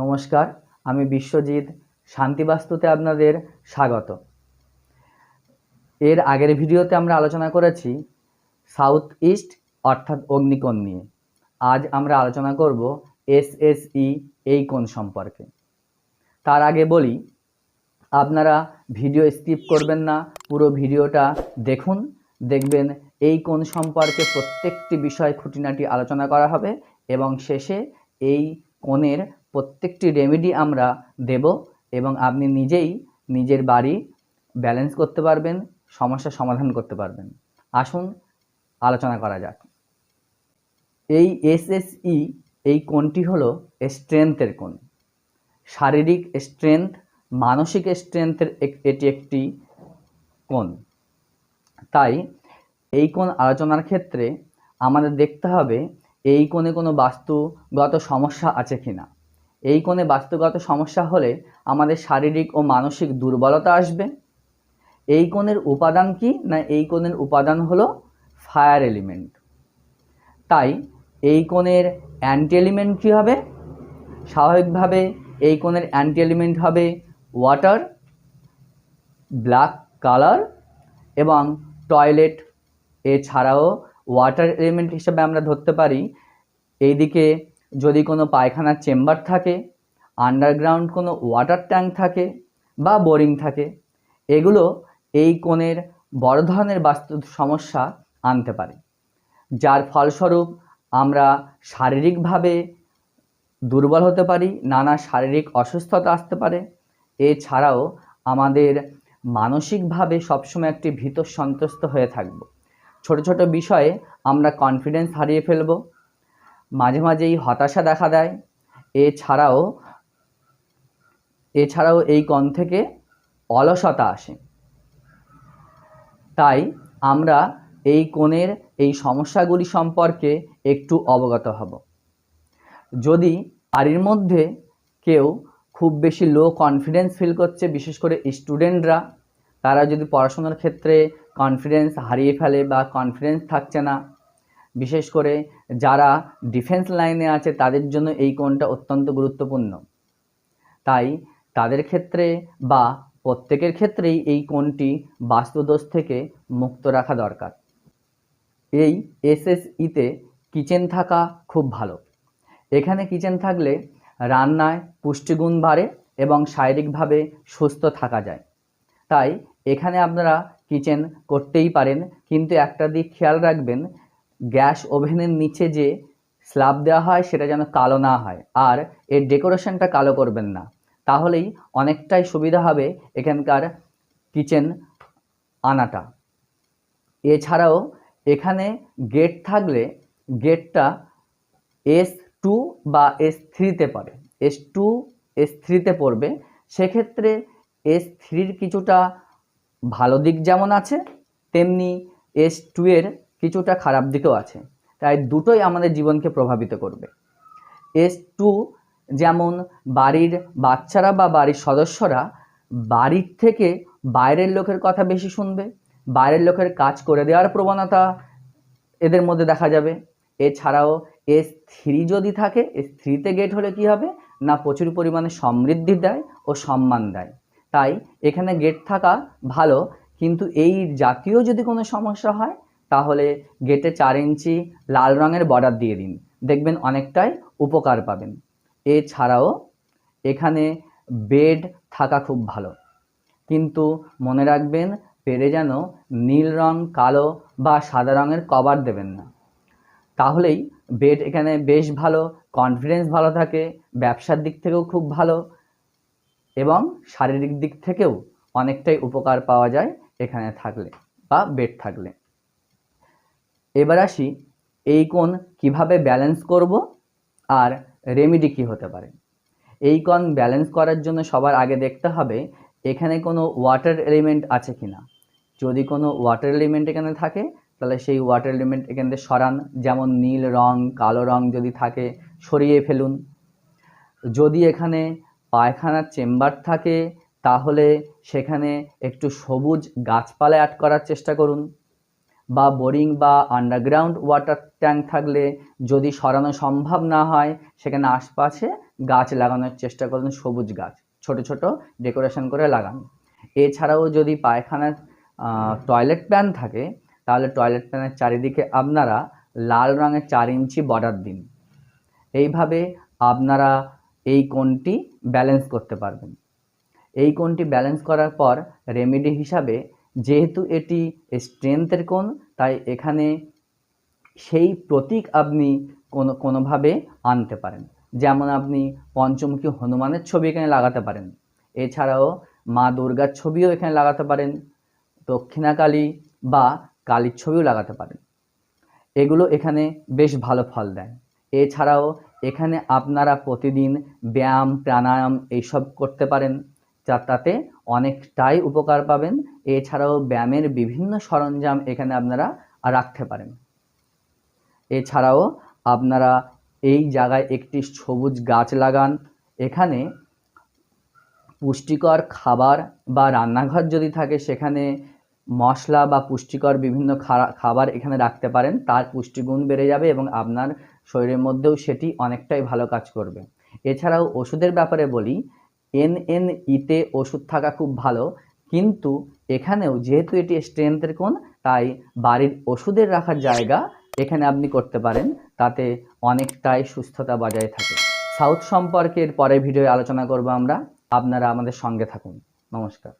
নমস্কার, আমি বিশ্বজিৎ, শান্তিবাস্তুতে আপনাদের স্বাগত। এর আগের ভিডিওতে আমরা আলোচনা করেছি সাউথ ইস্ট অর্থাৎ অগ্নিকোণ নিয়ে। আজ আমরা আলোচনা করব এসএসই এই কোণ সম্পর্কে। তার আগে বলি, আপনারা ভিডিও স্কিপ করবেন না, পুরো ভিডিওটা দেখুন। দেখবেন এই কোণ সম্পর্কে প্রত্যেকটি বিষয় খুঁটিনাটি আলোচনা করা হবে এবং শেষে এই কোণের প্রত্যেকটি রেমেডি আমরা দেব এবং আপনি নিজেই নিজের বাড়ি ব্যালেন্স করতে পারবেন, সমস্যার সমাধান করতে পারবেন। আসুন আলোচনা করা যাক। এই এসএসই এই কোণটি হলো স্ট্রেংথের কোণ। শারীরিক স্ট্রেংথ মানসিক স্ট্রেংথের এটি একটি কোণ। তাই এই কোণ আলোচনার ক্ষেত্রে আমাদের দেখতে হবে এই কোণে কোনো বাস্তুগত সমস্যা আছে কি না এই কোণে বাস্তুগত সমস্যা হলে আমাদের শারীরিক ও মানসিক দুর্বলতা আসবে। এই কোণের উপাদান কি না এই কোণের উপাদান হলো ফায়ার এলিমেন্ট তাই এই কোণের অ্যান্টি এলিমেন্ট কী হবে? স্বাভাবিকভাবে এই কোণের অ্যান্টি এলিমেন্ট হবে ওয়াটার ব্ল্যাক কালার এবং টয়লেট এছাড়াও ওয়াটার এলিমেন্ট হিসেবে আমরা ধরতে পারি। এইদিকে যদি কোনো পায়খানার চেম্বার থাকে আন্ডারগ্রাউন্ড কোনো ওয়াটার ট্যাঙ্ক থাকে বা বোরিং থাকে, এগুলো এই কোণের বড় ধরনের বাস্তু সমস্যা আনতে পারে। যার ফলস্বরূপ আমরা শারীরিকভাবে দুর্বল হতে পারি, নানা শারীরিক অসুস্থতা আসতে পারে। এছাড়াও আমাদের মানসিকভাবে সবসময় একটি ভীত সন্ত্রস্ত হয়ে থাকব। ছোট ছোট বিষয়ে আমরা কনফিডেন্স হারিয়ে ফেলব। মাঝে মাঝেই হতাশা দেখা দেয়। এছাড়াও এছাড়াও এই কণ থেকে অলসতা আসে। তাই আমরা এই কোণের এই সমস্যাগুলি সম্পর্কে একটু অবগত হব। যদি বাড়ির মধ্যে কেউ খুব বেশি লো কনফিডেন্স ফিল করছে, বিশেষ করে স্টুডেন্টরা তারা যদি পড়াশোনার ক্ষেত্রে কনফিডেন্স হারিয়ে ফেলে বা কনফিডেন্স থাকছে না বিশেষ করে যারা ডিফেন্স লাইনে আছে, তাদের জন্য এই কোণটা অত্যন্ত গুরুত্বপূর্ণ। তাই তাদের ক্ষেত্রে বা প্রত্যেকের ক্ষেত্রেই এই কোণটি বাস্তুদোষ থেকে মুক্ত রাখা দরকার। এই এসএসইতে কিচেন থাকা খুব ভালো। এখানে কিচেন থাকলে রান্নায় পুষ্টিগুণ বাড়ে এবং শারীরিকভাবে সুস্থ থাকা যায়। তাই এখানে আপনারা কিচেন করতেই পারেন, কিন্তু একটা দিক খেয়াল রাখবেন গ্যাস ওভেনের নিচে যে স্ল্যাব দেওয়া হয়, সেটা যেন কালো না হয়। আর এর ডেকোরেশনটা কালো করবেন না। তাহলেই অনেকটাই সুবিধা হবে এখানকার কিচেন আনাটা। এছাড়াও এখানে গেট থাকলে গেটটা এস টু বা এস থ্রিতে পড়ে। এস টু এস থ্রিতে পড়বে। সেক্ষেত্রে এস থ্রির কিছুটা ভালো দিক যেমন আছে, তেমনি এস টু এর কিছুটা খারাপ দিকও আছে। তাই দুটোই আমাদের জীবনকে প্রভাবিত করবে। এস টু যেমন বাড়ির বাচ্চারা বা বাড়ির সদস্যরা বাড়ির থেকে বাইরের লোকের কথা বেশি শুনবে। বাইরের লোকের কাজ করে দেওয়ার প্রবণতা এদের মধ্যে দেখা যাবে। এছাড়াও এস থ্রি যদি থাকে এস থ্রিতে গেট হলে কি হবে? না প্রচুর পরিমাণে সমৃদ্ধি দেয় ও সম্মান দেয়। তাই এখানে গেট থাকা ভালো, কিন্তু এই জাতীয় যদি কোনো সমস্যা হয় তাহলে গেটে চার ইঞ্চি লাল রঙের বর্ডার দিয়ে দিন। দেখবেন অনেকটাই উপকার পাবেন। এছাড়াও এখানে বেড থাকা খুব ভালো। কিন্তু মনে রাখবেন, পেরে যেন নীল রং, কালো বা সাদা রঙের কভার দেবেন না। তাহলেই বেড এখানে বেশ ভালো কনফিডেন্স ভালো থাকে, ব্যবসার দিক থেকেও খুব ভালো এবং শারীরিক দিক থেকেও অনেকটাই উপকার পাওয়া যায় এখানে থাকলে বা বেড থাকলে। এবার আসি এই কোণ কীভাবে ব্যালেন্স করব আর রেমিডি কী হতে পারে। এই কোণ ব্যালেন্স করার জন্য সবার আগে দেখতে হবে এখানে কোনো ওয়াটার এলিমেন্ট আছে কি না যদি কোনো ওয়াটার এলিমেন্ট এখানে থাকে, তাহলে সেই ওয়াটার এলিমেন্ট এখান থেকে সরান, যেমন নীল রং, কালো রং যদি থাকে, সরিয়ে ফেলুন। যদি এখানে পায়খানার চেম্বার থাকে, তাহলে সেখানে একটু সবুজ গাছপালা অ্যাড করার চেষ্টা করুন। বা বোরিং বা আন্ডারগ্রাউন্ড ওয়াটার ট্যাঙ্ক থাকলে যদি সরানো সম্ভব না হয়, সেখানে আশপাশে গাছ লাগানোর চেষ্টা করুন, সবুজ গাছ, ছোট ছোট ডেকোরেশন করে লাগান। এছাড়াও যদি পায়খানার টয়লেট প্যান থাকে, তাহলে টয়লেট প্যানের চারিদিকে আপনারা লাল রঙের চার ইঞ্চি বর্ডার দিন। এইভাবে আপনারা এই কোণটি ব্যালেন্স করতে পারবেন। এই কোণটি ব্যালেন্স করার পর রেমেডি হিসাবে যেহেতু এটি স্ট্রেংথের কোণ, তাই এখানে সেই প্রতীক আপনি কোনো, কোনোভাবে আনতে পারেন। যেমন আপনি পঞ্চমুখী হনুমানের ছবি এখানে লাগাতে পারেন। এছাড়াও মা দুর্গার ছবিও এখানে লাগাতে পারেন। দক্ষিণাকালী বা কালীর ছবিও লাগাতে পারেন। এগুলো এখানে বেশ ভালো ফল দেয়। এছাড়াও এখানে আপনারা প্রতিদিন ব্যায়াম, প্রাণায়াম এইসব করতে পারেন। যা তাতে অনেকটাই উপকার পাবেন। এছাড়াও ব্যায়ামের বিভিন্ন সরঞ্জাম এখানে আপনারা রাখতে পারেন। এছাড়াও আপনারা এই জায়গায় একটি সবুজ গাছ লাগান। এখানে পুষ্টিকর খাবার বা রান্নাঘর যদি থাকে, সেখানে মশলা বা পুষ্টিকর বিভিন্ন খাবার এখানে রাখতে পারেন। তার পুষ্টিগুণ বেড়ে যাবে এবং আপনার শরীরের মধ্যেও সেটি অনেকটাই ভালো কাজ করবে। এছাড়াও ওষুধের ব্যাপারে বলি এন এন ইতে ওষুধ থাকা খুব ভালো, কিন্তু এখানেও যেহেতু এটি স্ট্রেংথের কোণ, তাই বাড়ির ওষুধের রাখার জায়গা এখানে আপনি করতে পারেন, তাতে অনেকটাই সুস্থতা বজায় থাকে। সাউথ সম্পর্কের এর পরের আলোচনা করব আমরা। আপনারা আমাদের সঙ্গে থাকুন। নমস্কার।